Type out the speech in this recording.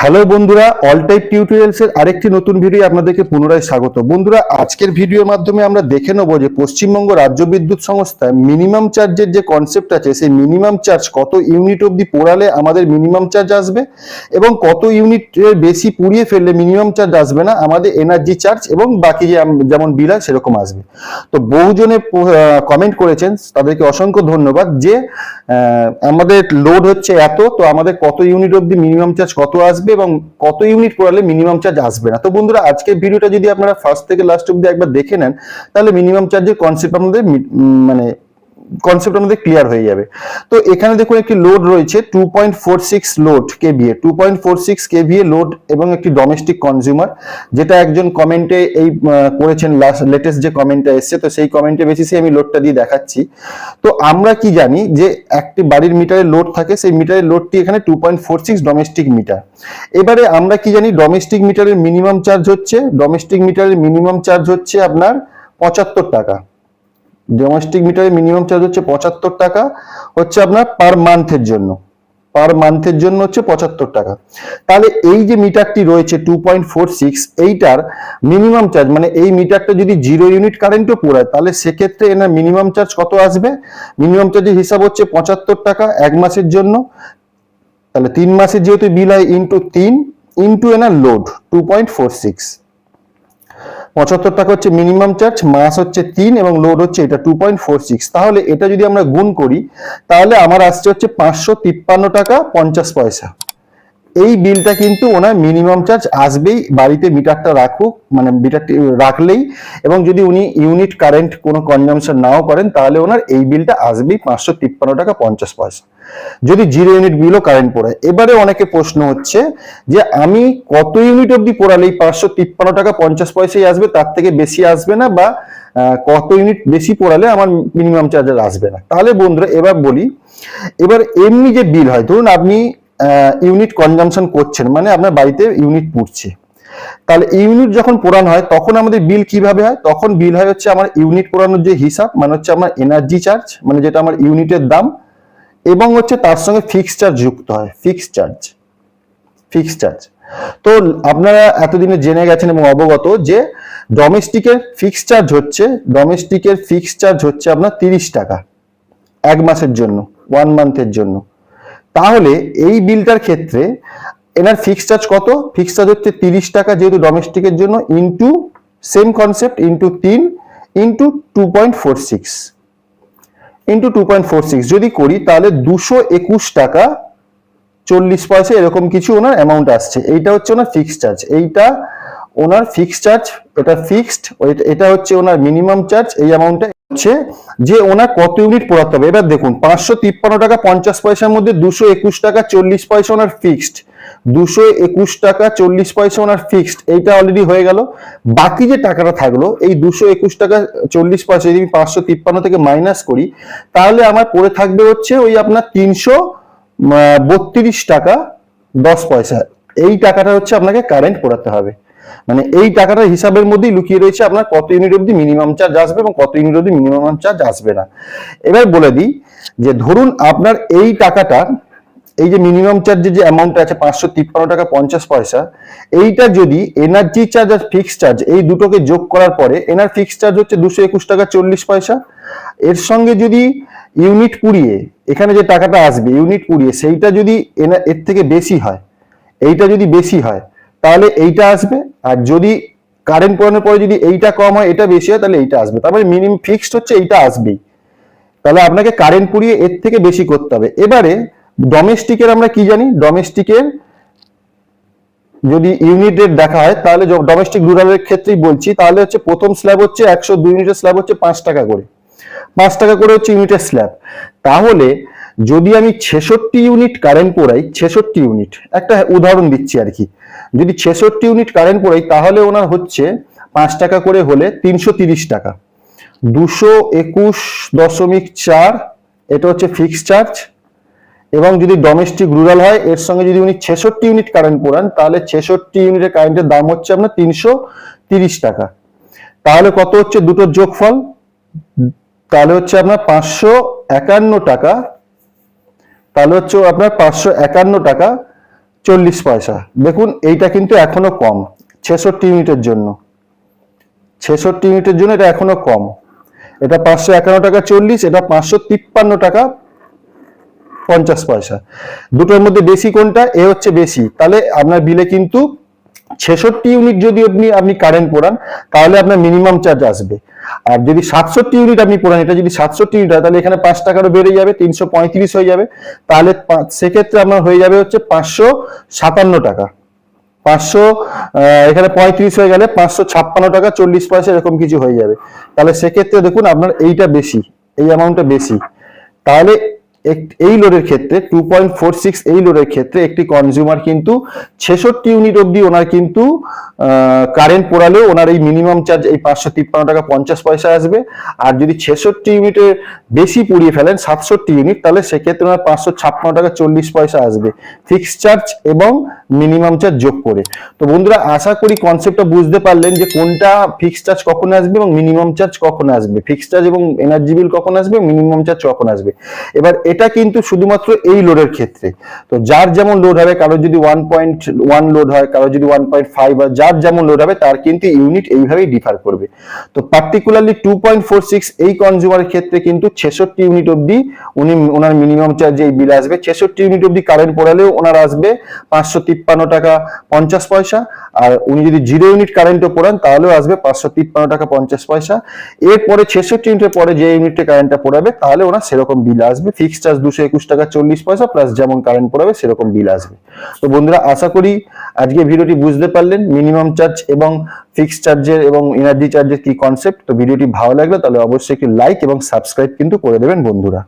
Hello বন্ধুরা all type tutorials এর আরেকটি নতুন ভিডিও আপনাদেরকে পুনরায় স্বাগত। বন্ধুরা, আজকের ভিডিওর মাধ্যমে আমরা দেখে নেব যে পশ্চিমবঙ্গ রাজ্য বিদ্যুৎ সংস্থা মিনিমাম চার্জের যে কনসেপ্ট আছে, সেই মিনিমাম চার্জ কত ইউনিট অবধি পোড়ালে আমাদের মিনিমাম চার্জ আসবে এবং কত ইউনিটের বেশি পুড়িয়ে ফেললে মিনিমাম চার্জ আসবে না, আমাদের এনার্জি চার্জ এবং বাকি যে যেমন বিল হয় সেরকম আসবে। তো বহুজনে কমেন্ট করেছেন, তাদেরকে অসংখ্য ধন্যবাদ যে আমাদের লোড হচ্ছে এত, তো আমাদের কত ইউনিট অবধি মিনিমাম চার্জ কত আসবে? এবং কত ইউনিট করালে মিনিমাম চার্জ আসবে না। তো বন্ধুরা, আজকের ভিডিওটা যদি আপনারা ফার্স্ট থেকে লাস্ট অব্দি একবার দেখে নেন, তাহলে মিনিমাম চার্জের কনসেপ্ট আমাদের মানে কনসেপ্ট আমাদের ক্লিয়ার হয়ে যাবে। তো এখানে দেখুন একটি লোড রয়েছে two point four six load KVA two point four six KVA load এবং একটি ডোমেস্টিক কনজিউমার যেটা একজন কমেন্টে এই করেছেন লাস্ট লেটেস্ট যে কমেন্টটা এসছে, তো সেই কমেন্টে বেসিসে আমি লোডটা দিয়ে দেখাচ্ছি। তো আমরা কি জানি যে একটি বাড়ির মিটারে লোড থাকে, সেই মিটারের লোডটি এখানে two point four six domestic meter এবারে আমরা কি জানি ডোমেস্টিক মিটারের মিনিমাম চার্জ হচ্ছে ডোমেস্টিক মিটারের মিনিমাম চার্জ হচ্ছে আপনার পঁচাত্তর টাকা। ডোমেস্টিক মিটারের মিনিমাম চার্জ হচ্ছে পঁচাত্তর টাকা, হচ্ছে আপনার পার মান্থের জন্য। পার মান্থের জন্য হচ্ছে পঁচাত্তর টাকা। তাহলে এই যে মিটারটি রয়েছে টু পয়েন্ট ফোর সিক্স এইটার মিনিমাম চার্জ মানে এই মিটারটা যদি জিরো ইউনিট কারেন্টও পড়ায় তাহলে সেক্ষেত্রে এনার মিনিমাম চার্জ কত আসবে? মিনিমাম চার্জের হিসাব হচ্ছে পঁচাত্তর টাকা এক মাসের জন্য। তাহলে তিন মাসের যেহেতু বিল হয় ইন্টু তিন ইন্টু এনার load two point four six পঁচাত্তর টাকা হচ্ছে মিনিমাম চার্জ মাস হচ্ছে তিন এবং লোড হচ্ছে এটা টু পয়েন্ট ফোর সিক্স তাহলে এটা যদি আমরা গুণ করি, তাহলে আমার আসছে হচ্ছে পাঁচশো তিপ্পান্ন টাকা পঞ্চাশ পয়সা। এই বিলটা কিন্তু ওনার মিনিমাম চার্জ আসবেই, বাড়িতে মিটারটা রাখুক মানে মিটারটি রাখলেই, এবং যদি উনি ইউনিট কারেন্ট কোনো কনজামশন নাও করেন, তাহলে ওনার এই বিলটা আসবেই পাঁচশো তিপ্পান্ন টাকা পঞ্চাশ পয়সা। যদি জিরো ইউনিট বিলও কারেন্ট পড়ে। এবারে অনেকে প্রশ্ন হচ্ছে যে আমি কত ইউনিট অবধি পড়ালেই পাঁচশো তিপ্পান্ন টাকা পঞ্চাশ পয়সাই আসবে, তার থেকে বেশি আসবে না বা কত ইউনিট বেশি পড়ালে আমার মিনিমাম চার্জার আসবে না। তাহলে বন্ধুরা, এবার বলি, এবার এমনি যে বিল হয়, ধরুন আপনি ইউনিট কনজামশন করছেন মানে আপনার বাড়িতে ইউনিট পুড়ছে। তাহলে ইউনিট যখন পোড়ানো হয়, তখন আমাদের বিল কীভাবে হয়? তখন বিল হয় হচ্ছে আমার ইউনিট পোড়ানোর যে হিসাব মানে হচ্ছে আমার এনার্জি চার্জ মানে যেটা আমার ইউনিটের দাম এবং হচ্ছে তার সঙ্গে ফিক্স চার্জ যুক্ত হয় ফিক্স চার্জ ফিক্স চার্জ তো আপনারা এতদিনে জেনে গেছেন এবং অবগত যে ডোমেস্টিকের ফিক্স চার্জ হচ্ছে ডোমেস্টিকের ফিক্স চার্জ হচ্ছে আপনার তিরিশ টাকা এক মাসের জন্য ওয়ান মান্থের জন্য। তাহলে এই বিলটার ক্ষেত্রে এনার ফিক্স চার্জ কত? ফিক্স চার্জ হচ্ছে তিরিশ টাকা যেহেতু ডোমেস্টিকের জন্য ইন্টু সেম কনসেপ্ট ইন্টু তিন into two point four six into two point four six যদি করি, তাহলে দুশো একুশ টাকা চল্লিশ পয়সা এরকম কিছু ওনার অ্যামাউন্ট আসছে। এইটা হচ্ছে ওনার ফিক্সড চার্জ এইটা ওনার ফিক্সড চার্জ এটা ফিক্সড এটা হচ্ছে ওনার মিনিমাম চার্জ এই অ্যামাউন্টটা হচ্ছে যে ওনার কত ইউনিট পোড়াতে হবে। এবার দেখুন, পাঁচশো তিপ্পান্ন টাকা পঞ্চাশ পয়সার মধ্যে দুশো একুশ টাকা চল্লিশ পয়সা ওনার ফিক্সড দুশো একুশ টাকা চল্লিশ পয়সা ওনার ফিক্সড এইটা অলরেডি হয়ে গেল। বাকি যে টাকাটা থাকল, এই দুশো একুশ টাকা চল্লিশ পয়সা যদি আমি পাঁচশো তিপ্পান্ন থেকে মাইনাস করি, তাহলে আমার পড়ে থাকবে হচ্ছে ওই আপনার তিনশো বত্রিশ টাকা দশ পয়সা। এই টাকাটা হচ্ছে আপনাকে কারেন্ট পোড়াতে হবে। মানে এই টাকাটা হিসাবের মধ্যেই লুকিয়ে রয়েছে আপনার কত ইউনিট অব্দি মিনিমাম চার্জ আসবে এবং কত ইউনিট অব্দি মিনিমাম চার্জ আসবে না। এবার বলে দিই যে ধরুন আপনার এই টাকাটা এই যে মিনিমাম চার্জের যে অ্যামাউন্টটা আছে, পাঁচশো তিপ্পান্ন টাকা পঞ্চাশ পয়সা, এইটা যদি এনার্জি চার্জ আর ফিক্স চার্জ এই দুটোকে যোগ করার পরে, এনার ফিক্স চার্জ হচ্ছে দুশো একুশ টাকা চল্লিশ পয়সা। এর সঙ্গে যদি ইউনিট পুড়িয়ে, এখানে যে টাকাটা আসবে ইউনিট পুড়িয়ে, সেইটা যদি এর থেকে বেশি হয়, এইটা যদি বেশি হয়, তাহলে এইটা আসবে। আর যদি কারেন্ট পড়ানোর পরে যদি এইটা কম হয়, এটা বেশি হয়, তাহলে এইটা আসবে। তারপরে মিনিমাম ফিক্সড হচ্ছে, এইটা আসবেই। তাহলে আপনাকে কারেন্ট পুড়িয়ে এর থেকে বেশি করতে হবে। এবারে ডোমেস্টিকের আমরা কি জানি? ডোমেস্টিকের যদি ইউনিট রেট দেখা হয়, তাহলে ডোমেস্টিক রুরালের ক্ষেত্রেই বলছি, তাহলে হচ্ছে প্রথম স্ল্যাব হচ্ছে একশো, দুই ইউনিটের স্ল্যাব হচ্ছে পাঁচ টাকা করে। পাঁচ টাকা করে হচ্ছে ইউনিটের স্ল্যাব তাহলে যদি আমি ছেষট্টি ইউনিট কারেন্ট পোড়াই, ছেষট্টি ইউনিট একটা উদাহরণ দিচ্ছি আর কি। যদি ছেষট্টি ইউনিট কারেন্ট পোড়াই, তাহলে ওনার হচ্ছে পাঁচ টাকা করে হলে তিনশো টাকা। দুশো একুশ দশমিক চার, এটা হচ্ছে ফিক্সড চার্জ এবং যদি ডোমেস্টিক রুরাল হয়, এর সঙ্গে যদি উনি ছেষট্টি ইউনিট কারেন্ট পোড়ান, তাহলে ছেষট্টি ইউনিটের কারেন্টের দাম হচ্ছে আপনার তিনশো তিরিশ টাকা। তাহলে কত হচ্ছে দুটোর যোগফল? তাহলে হচ্ছে আপনার পাঁচশো একান্ন টাকা। তাহলে হচ্ছে আপনার পাঁচশো একান্ন টাকা চল্লিশ পয়সা। দেখুন, এইটা কিন্তু এখনও কম, ছেষট্টি ইউনিটের জন্য। ছেষট্টি ইউনিটের জন্য এটা এখনও কম। এটা পাঁচশো একান্ন টাকা চল্লিশ, এটা পাঁচশো তিপ্পান্ন টাকা পঞ্চাশ পয়সা। দুটোর মধ্যে বেশি কোনটা? এ হচ্ছে বেশি তাহলে আপনার বিলে কিন্তু ছেষট্টি ইউনিট যদি আপনি আপনি কারেন্ট পোড়ান, তাহলে আপনার মিনিমাম চার্জ আসবে। আর যদি সাতষট্টি ইউনিট আপনি পোড়ান, এটা যদি সাতষট্টি ইউনিট হয়, তাহলে এখানে পাঁচ টাকারও বেড়ে যাবে, তিনশো পঁয়ত্রিশ হয়ে যাবে। তাহলে সেক্ষেত্রে আপনার হয়ে যাবে হচ্ছে পাঁচশো সাতান্ন টাকা। পাঁচশো এখানে পঁয়ত্রিশ হয়ে গেলে পাঁচশো ছাপ্পান্ন টাকা, চল্লিশ পয়সা এরকম কিছু হয়ে যাবে। তাহলে সেক্ষেত্রে দেখুন, আপনার এইটা বেশি, এই অ্যামাউন্টটা বেশি। তাহলে এই লোডের ক্ষেত্রে টু পয়েন্ট ফোর সিক্স এই লোডের ক্ষেত্রে একটি কনজিউমার কিন্তু ছেষট্টি ইউনিট অবধি ওনার কিন্তু কারেন্ট পোড়ালেও ওনার এই মিনিমাম চার্জ এই পাঁচশো তিপ্পান্ন টাকা পঞ্চাশ পয়সা আসবে। আর যদি ছেষট্টি ইউনিটের বেশি পুড়িয়ে ফেলেন সাতষট্টি ইউনিট তাহলে সেক্ষেত্রে ওনার পাঁচশো ছাপ্পান্ন টাকা চল্লিশ পয়সা আসবে ফিক্স চার্জ এবং মিনিমাম চার্জ যোগ করে। তো বন্ধুরা, আশা করি কনসেপ্টটা বুঝতে পারলেন যে কোনটা ফিক্স চার্জ কখন আসবে এবং মিনিমাম চার্জ কখন আসবে। ফিক্স চার্জ এবং এনার্জি বিল কখন আসবে মিনিমাম চার্জ কখন আসবে। এবার এটা কিন্তু শুধুমাত্র এই লোডের ক্ষেত্রে। তো যার যেমন লোড হবে কারোর যদি ওয়ান পয়েন্ট ওয়ান লোড হয় কারোর যদি ওয়ান পয়েন্ট ফাইভ হয়, যার যেমন লোড হবে, তার কিন্তু ইউনিট এইভাবেই ডিফার করবে। তো particularly two point four six এই কনজিউমারের ক্ষেত্রে কিন্তু ছেষট্টি ইউনিট অবধি উনি, ওনার মিনিমাম চার্জে এই বিল আসবে। ছেষট্টি ইউনিট অবধি কারেন্ট পড়ালেও ওনার আসবে পাঁচশো তিপ্পান্ন টাকা পঞ্চাশ পয়সা। আর উনি যদি জিরো ইউনিট কারেন্টও পড়ান, তাহলেও আসবে পাঁচশো তিপ্পান্ন টাকা পঞ্চাশ পয়সা। এরপরে ছেষট্টি ইউনিটের পরে যে ইউনিটে কারেন্টটা পড়াবে, তাহলে ওনার সেরকম বিল আসবে ফিক্সড চার্জ দুশো একুশ টাকা চল্লিশ পয়সা প্লাস যেমন কারেন্ট পড়াবে, সেরকম বিল আসবে। তো বন্ধুরা, আশা করি আজকে ভিডিওটি বুঝতে পারলেন মিনিমাম চার্জ এবং ফিক্সড চার্জের এবং এনার্জি চার্জের কি কনসেপ্ট তো ভিডিওটি ভালো লাগলে তাহলে অবশ্যই একটি লাইক এবং সাবস্ক্রাইব কিন্তু করে দেবেন বন্ধুরা।